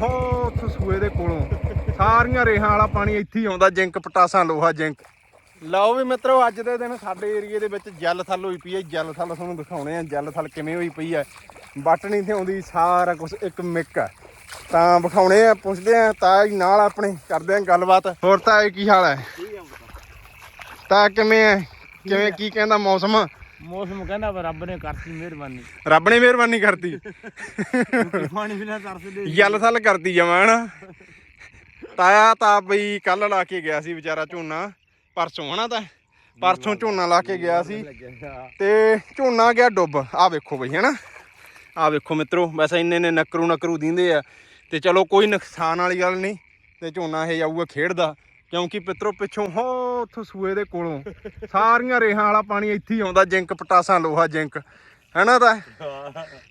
ਉੱਥੋਂ ਸੂਏ ਦੇ ਕੋਲੋਂ। ਸਾਰੀਆਂ ਰੇਹਾਂ ਵਾਲਾ ਪਾਣੀ ਇੱਥੇ ਹੀ ਆਉਂਦਾ ਜਿੰਕ ਪਟਾਸਾਂ ਲੋਹਾ ਜਿੰਕ। ਲਓ ਵੀ ਮਿੱਤਰੋ ਅੱਜ ਦੇ ਦਿਨ ਸਾਡੇ ਏਰੀਏ ਦੇ ਵਿੱਚ ਜਲ ਥਲ ਹੋਈ ਪਈ ਹੈ। ਜਲ ਥਲ ਤੁਹਾਨੂੰ ਦਿਖਾਉਣੇ ਆ ਜਲ ਥਲ ਕਿਵੇਂ ਹੋਈ ਪਈ ਹੈ। ਬੱਟ ਨਹੀਂ ਤੇ ਆਉਂਦੀ ਸਾਰਾ ਕੁਝ ਇੱਕ ਮਿੱਕ ਹੈ। ਤਾਂ ਵਿਖਾਉਣੇ ਆ ਪੁੱਛਦੇ ਆ ਤਾਂ ਨਾਲ ਆਪਣੇ ਕਰਦੇ ਆ ਗੱਲਬਾਤ। ਹੋਰ ਤਾਂ ਇਹ ਕੀ ਹਾਲ ਹੈ? ਤਾਂ ਕਿਵੇਂ ਹੈ? ਕਿਵੇਂ ਕੀ ਕਹਿੰਦਾ ਮੌਸਮ? ਮੌਸਮ ਕਹਿੰਦਾ ਵਾ ਰੱਬ ਨੇ ਕਰਤੀ ਮਿਹਰਬਾਨੀ। ਰੱਬ ਨੇ ਮਿਹਰਬਾਨੀ ਕਰਤੀ। ਪਾਣੀ ਬਿਨਾ ਤਰਸਦੇ ਜਲ ਥਲ ਕਰਦੀ ਜਮਾਂ ਹਨਾ? ਤਾਇਆ ਤਾਂ ਬਈ ਕੱਲ ਲਾ ਕੇ ਗਿਆ ਸੀ ਵਿਚਾਰਾ ਝੋਨਾ ਪਰਸੋਂ ਹਨਾ ਤਾਂ? ਪਰਸੋਂ ਝੋਨਾ ਲਾ ਕੇ ਗਿਆ ਸੀ। ਤੇ ਝੋਨਾ ਗਿਆ ਡੁੱਬ। ਆ ਵੇਖੋ ਬਈ ਹਨਾ? ਆ ਵੇਖੋ ਮਿੱਤਰੋ ਵੈਸੇ ਇੰਨੇ ਨੇ ਨਕਰੂ ਨਕਰੂ ਦਿੰਦੇ ਆ। ਤੇ ਚਲੋ ਕੋਈ ਨੁਕਸਾਨ ਵਾਲੀ ਗੱਲ ਨਹੀਂ ਤੇ ਝੋਨਾ ਇਹ ਜਾਊਗਾ ਖੇਡਦਾ। ਕਿਉਂਕਿ ਪਿੱਤਰੋ ਪਿੱਛੋਂ ਹੋ ਉੱਥੋਂ ਸੂਏ ਦੇ ਕੋਲੋਂ ਸਾਰੀਆਂ ਰੇਹਾਂ ਵਾਲਾ ਪਾਣੀ ਇੱਥੇ ਹੀ ਆਉਂਦਾ ਜਿੰਕ ਪਟਾਸਾਂ ਲੋਹਾ ਜਿੰਕ। ਹੈਨਾ ਤਾਂ?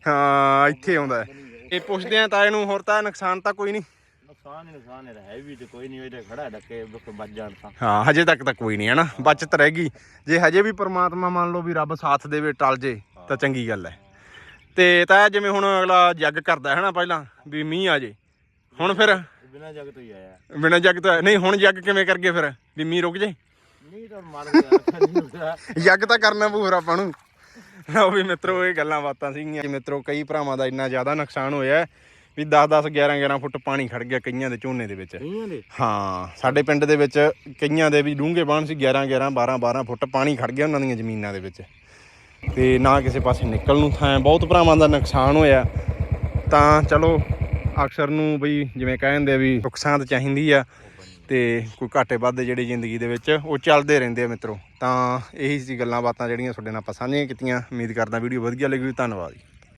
ਹਾਂ ਇੱਥੇ ਆਉਂਦਾ। ਇਹ ਪੁੱਛਦੇ ਆ ਤਾਂ ਇਹਨੂੰ ਹੋਰ ਤਾਂ ਨੁਕਸਾਨ ਤਾਂ ਕੋਈ ਨਹੀਂ? ਨੁਕਸਾਨ ਹੀ ਨੁਕਸਾਨ ਹੈ ਹੈ ਵੀ ਤੇ ਕੋਈ ਨਹੀਂ ਉਹਦੇ ਖੜਾ ਡੱਕੇ ਵੱਜ ਜਾਣ ਤਾਂ। ਹਾਂ ਹਜੇ ਤੱਕ ਤਾਂ ਕੋਈ ਨਹੀਂ ਹੈ ਨਾ ਬਚਤ ਰਹਿ ਗਈ। ਜੇ ਹਜੇ ਵੀ ਪ੍ਰਮਾਤਮਾ ਮੰਨ ਲਓ ਵੀ ਰੱਬ ਸਾਥ ਦੇਵੇ ਟਲ ਜੇ ਤਾਂ ਚੰਗੀ ਗੱਲ ਹੈ। ਤੇ ਤਾਂ ਜਿਵੇਂ ਹੁਣ ਅਗਲਾ ਜੱਗ ਕਰਦਾ ਹੈ ਨਾ ਪਹਿਲਾਂ ਵੀ ਮੀਂਹ ਆ ਜੇ ਹੁਣ ਫਿਰ? ਬਿਨਾ ਜਗ ਤੋਂ ਹੀ ਆਇਆ। ਬਿਨਾਂ ਜੱਗ ਤੋਂ ਨਹੀਂ ਹੁਣ ਜੱਗ ਕਿਵੇਂ ਕਰਗੇ ਫਿਰ? ਵੀ ਮੀਂਹ ਰੁਕ ਜੇ? ਨਹੀਂ ਤਾਂ ਮਰ ਗਿਆ ਜੱਗ ਤਾਂ ਕਰਨਾ ਪਊ ਫਿਰ ਆਪਾਂ ਨੂੰ। ਲਓ ਵੀ ਮਿੱਤਰੋ ਇਹ ਗੱਲਾਂ ਬਾਤਾਂ ਸੀਗੀਆਂ। ਮਿੱਤਰੋ ਕਈ ਭਰਾਵਾਂ ਦਾ ਇੰਨਾ ਜ਼ਿਆਦਾ ਨੁਕਸਾਨ ਹੋਇਆ ਹੈ ਵੀ 10 10 11 11 ਫੁੱਟ ਪਾਣੀ ਖੜ ਗਿਆ ਕਈਆਂ ਦੇ ਝੋਨੇ ਦੇ ਵਿੱਚ। ਕਈਆਂ ਦੇ? ਹਾਂ ਸਾਡੇ ਪਿੰਡ ਦੇ ਵਿੱਚ ਕਈਆਂ ਦੇ ਵੀ ਡੂੰਘੇ ਬਾਣ ਸੀ 11 11 12 12 ਫੁੱਟ ਪਾਣੀ ਖੜ ਗਿਆ ਉਹਨਾਂ ਦੀਆਂ ਜ਼ਮੀਨਾਂ ਦੇ ਵਿੱਚ। ਤੇ ਨਾ ਕਿਸੇ ਪਾਸੇ ਨਿਕਲ ਨੂੰ ਥਾਂ ਹੈ। ਬਹੁਤ ਭਰਾਵਾਂ ਦਾ ਨੁਕਸਾਨ ਹੋਇਆ। ਤਾਂ ਚਲੋ ਅਕਸਰ ਨੂੰ ਬਈ ਜਿਵੇਂ ਕਹਿੰਦੇ ਆ ਵੀ ਨੁਕਸਾਨ ਚਾਹੀਦੀ ਆ ਤੇ ਕੋਈ ਘਾਟੇ ਵਾਧੇ ਜਿਹੜੇ ਜ਼ਿੰਦਗੀ ਦੇ ਵਿੱਚ ਉਹ ਚੱਲਦੇ ਰਹਿੰਦੇ ਆ ਮਿੱਤਰੋ। ਤਾਂ ਇਹੀ ਸੀ ਗੱਲਾਂ ਬਾਤਾਂ ਜਿਹੜੀਆਂ ਤੁਹਾਡੇ ਨਾਲ ਆਪਾਂ ਸਾਂਝੀਆਂ ਕੀਤੀਆਂ। ਉਮੀਦ ਕਰਦਾ ਵੀਡੀਓ ਵਧੀਆ ਲੱਗੀ ਧੰਨਵਾਦ ਜੀ।